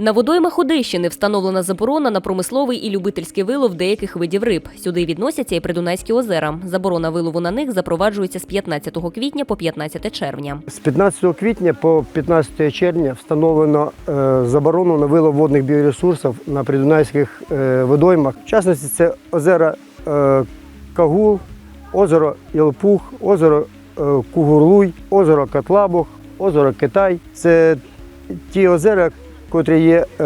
На водоймах Одещини встановлена заборона на промисловий і любительський вилов деяких видів риб. Сюди відносяться і придунайські озера. Заборона вилову на них запроваджується з 15 квітня по 15 червня. З 15 квітня по 15 червня встановлено е, заборону на вилов водних біоресурсів на придунайських е, водоймах. В частності це озера е, Кагул, озеро Єлпух, озеро Кугурлуй, озеро Котлабух, озеро Китай. Це ті озера, котрі є е,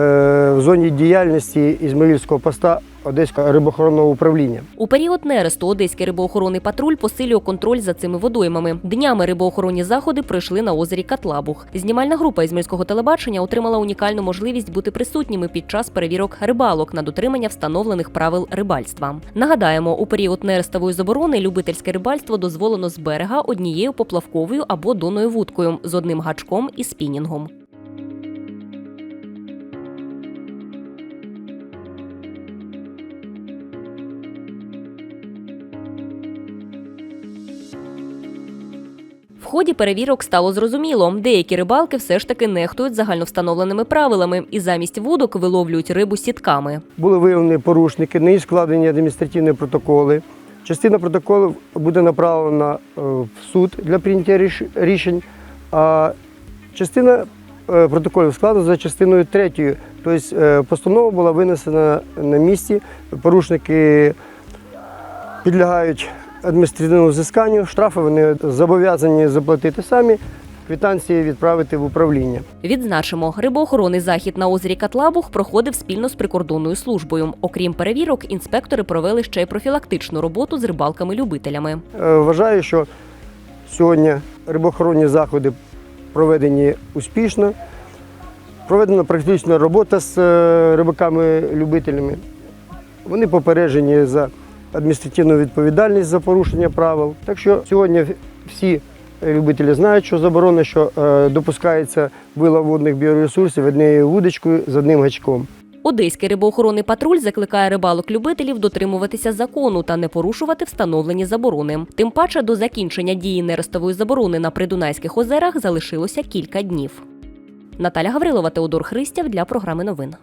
в зоні діяльності Ізмаїльського поста Одеського рибохоронного управління. У період нересту Одеський рибоохоронний патруль посилює контроль за цими водоймами. Днями рибоохоронні заходи пройшли на озері Катлабух. Знімальна група із міського телебачення отримала унікальну можливість бути присутніми під час перевірок рибалок на дотримання встановлених правил рибальства. Нагадаємо, у період нерестової заборони любительське рибальство дозволено з берега однією поплавковою або доною вудкою з одним гачком і спінінгом. Ході перевірок стало зрозуміло, деякі рибалки все ж таки нехтують загальновстановленими правилами і замість вудок виловлюють рибу сітками. Були виявлені порушники, не складені адміністративні протоколи. Частина протоколів буде направлена е, в суд для прийняття рішень, а частина е, протоколів складена за частиною третьою. Тобто е, постанова була винесена на місці. Порушники підлягають адміністративному взисканню, штрафи вони зобов'язані заплатити самі, квитанції відправити в управління. Відзначимо, рибоохоронний захід на озері Катлабух проходив спільно з прикордонною службою. Окрім перевірок, інспектори провели ще й профілактичну роботу з рибалками-любителями. Е, Вважаю, що сьогодні рибоохоронні заходи проведені успішно. Проведена практична робота з е, рибаками-любителями. Вони попереджені за адміністративну відповідальність за порушення правил. Так що сьогодні всі любителі знають, що заборонено, що е, допускається вилов водних біоресурсів однією вудочкою з одним гачком. Одеський рибоохоронний патруль закликає рибалок-любителів дотримуватися закону та не порушувати встановлені заборони. Тим паче до закінчення дії нерестової заборони на придунайських озерах залишилося кілька днів. Наталя Гаврилова, Теодор Христяв для програми новин.